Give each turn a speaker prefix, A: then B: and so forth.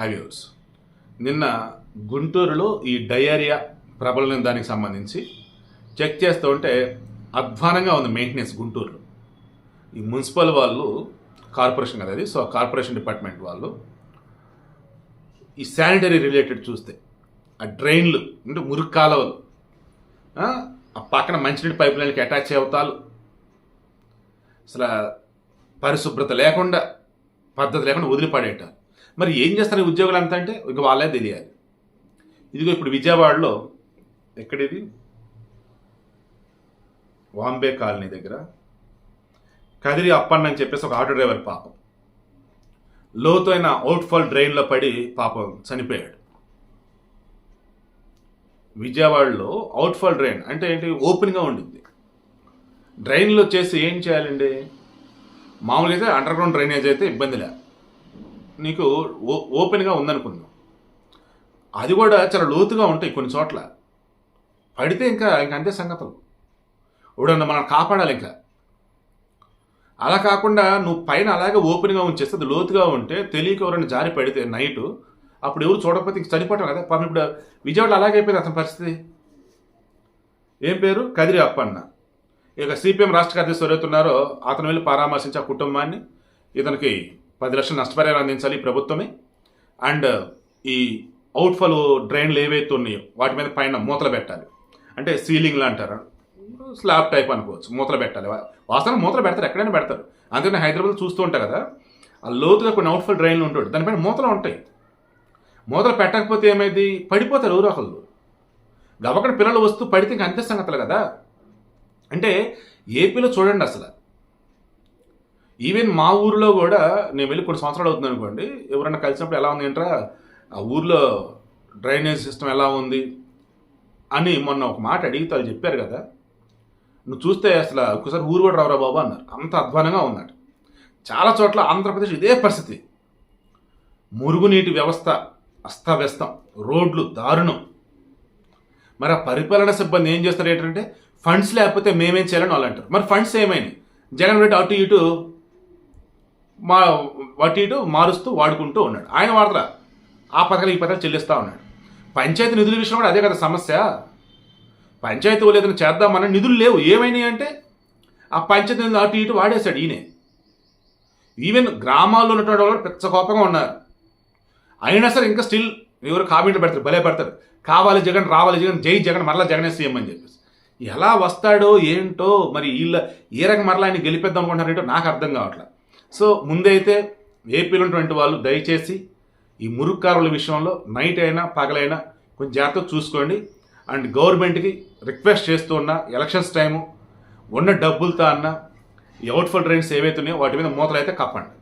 A: హైవ్యూస్ నిన్న గుంటూరులో ఈ డయేరియా ప్రబలం దానికి సంబంధించి చెక్ చేస్తూ ఉంటే అధ్వానంగా ఉంది మెయింటెనెన్స్ గుంటూరులో. ఈ మున్సిపల్ వాళ్ళు కార్పొరేషన్ కదా అది సో కార్పొరేషన్ డిపార్ట్మెంట్ వాళ్ళు ఈ శానిటరీ రిలేటెడ్ చూస్తే ఆ డ్రైన్లు అంటే మురికి కాలువలు ఆ ఆ పక్కన మంచినీటి పైప్ లైన్కి అటాచ్ అవుతాలు. అసలు పరిశుభ్రత లేకుండా పద్ధతి లేకుండా వదిలిపడేటారు మరి ఏం చేస్తారు ఉద్యోగులు అంతా అంటే ఇక వాళ్ళే తెలియాలి. ఇదిగో ఇప్పుడు విజయవాడలో ఎక్కడిది? వాంబే కాలనీ దగ్గర కదిరి అప్పన్న అని చెప్పేసి ఒక ఆటో డ్రైవర్ పాపం. లోతైన అవుట్ఫాల్ డ్రైన్లో పడి పాపం చనిపోయాడు. విజయవాడలో అవుట్ఫాల్ డ్రైన్ అంటే ఏంటి? ఓపెన్గా ఉండింది. డ్రైన్లో చేసి ఏం చేయాలండి? మామూలుగా అయితే అండర్ గ్రౌండ్ డ్రైనేజ్ అయితే ఇబ్బంది లేదు నీకు ఓ ఓపెన్గా ఉందనుకుందాం. అది కూడా చాలా లోతుగా ఉంటాయి కొన్ని చోట్ల. పడితే ఇంకా ఇంక అంతే సంగతులు. ఇప్పుడు మనం కాపాడాలి ఇంకా. అలా కాకుండా నువ్వు పైన అలాగే ఓపెన్గా ఉంచేస్తే అది లోతుగా ఉంటే తెలియక ఎవరైనా జారి పడితే నైట్ అప్పుడు ఎవరు చూడకపోతే ఇంక చనిపోవటం కదా. పాపం ఇప్పుడు విజయవాడ అలాగే అయిపోయింది అతని పరిస్థితి. ఏం పేరు? కదిరి అప్పన్న. ఇక సిపిఎం రాష్ట్ర కార్యదర్శి ఎవరైతున్నారో అతను వెళ్ళి పరామర్శించి ఆ కుటుంబాన్ని ఇతనికి పది లక్షలు నష్టపరిహారం అందించాలి ప్రభుత్వమే. అండ్ ఈ అవుట్ఫాల్ డ్రైన్లు ఏవైతే ఉన్నాయో వాటి మీద పైన మూతలు పెట్టాలి. అంటే సీలింగ్లు అంటారు? స్లాబ్ టైప్ అనుకోవచ్చు. మూతలు పెట్టాలి. వా- వాస్తవానికి మూతలు పెడతారు. ఎక్కడైనా పెడతారు. అందుకని హైదరాబాద్ చూస్తూ ఉంటారు కదా ఆ లోతుగా కొన్ని అవుట్ఫాల్ డ్రైన్లు ఉంటాడు దానిపైన మూతలు ఉంటాయి. మూతలు పెట్టకపోతే ఏమైంది? పడిపోతారు ఎవరో ఒకళ్ళు గబక్కడ పిల్లలు వస్తూ పడితే ఇంక అంతే సంగతులు కదా. అంటే ఏపీలో చూడండి అసలు. ఈవెన్ మా ఊర్లో కూడా నేను వెళ్ళి కొన్ని సంవత్సరాలు అవుతుంది అనుకోండి ఎవరైనా కలిసినప్పుడు ఎలా ఉంది ఏంట్రా? ఆ ఊర్లో డ్రైనేజ్ సిస్టమ్ ఎలా ఉంది అని మొన్న ఒక మాట అడిగితే వాళ్ళు చెప్పారు కదా. నువ్వు చూస్తే అసలు ఒకసారి ఊరు కూడా రావురా బాబు అన్నారు. అంత అధ్వానంగా ఉందట. చాలా చోట్ల ఆంధ్రప్రదేశ్ ఇదే పరిస్థితి. మురుగునీటి వ్యవస్థ అస్తవ్యస్తం. రోడ్లు దారుణం. మరి ఆ పరిపాలన సిబ్బంది ఏం చేస్తారు ఏంటంటే ఫండ్స్ లేకపోతే మేమేం చేయాలని వాళ్ళు అంటారు. మరి ఫండ్స్ ఏమైనాయి? జగన్ రెడ్డి అటు ఇటు మా అటు ఇటు మారుస్తూ వాడుకుంటూ ఉన్నాడు. ఆయన వాడరా ఆ పథకాలు ఈ పథకాలు చెల్లిస్తూ ఉన్నాడు. పంచాయతీ నిధుల విషయం కూడా అదే కదా సమస్య. పంచాయతీ వాళ్ళు ఏదైనా చేద్దామన్న నిధులు లేవు. ఏమైనాయి అంటే ఆ పంచాయతీ నిధులు అటు ఇటు వాడేశాడు ఈయనే. ఈవెన్ గ్రామాల్లో ఉన్నటువంటి వాళ్ళు పెద్ద కోపంగా ఉన్నారు. అయినా సరే ఇంకా స్టిల్ ఎవరు కామెంట్లు పెడతారు భలే పెడతారు. కావాలి జగన్ రావాలి జగన్ జై జగన్ మరలా జగనే సీఎం అని చెప్పేసి. ఎలా వస్తాడో ఏంటో మరి వీళ్ళ ఏ రకం మరలా ఆయన గెలిపేద్దాం అనుకుంటున్నారేంటో నాకు అర్థం కావట్లేదు సో ముందైతే ఏపీలో ఉన్నటువంటి వాళ్ళు దయచేసి ఈ మురుక్కారుల విషయంలో నైట్ అయినా పగలైనా కొంచెం జాగ్రత్తగా చూసుకోండి. అండ్ గవర్నమెంట్కి రిక్వెస్ట్ చేస్తూ ఉన్న ఎలక్షన్స్ టైము ఉన్న డబ్బులతో అన్న ఈ అవుట్ఫుల్ డ్రైన్స్ ఏవైతే ఉన్నాయో వాటి మీద మూతలు అయితే కప్పండి.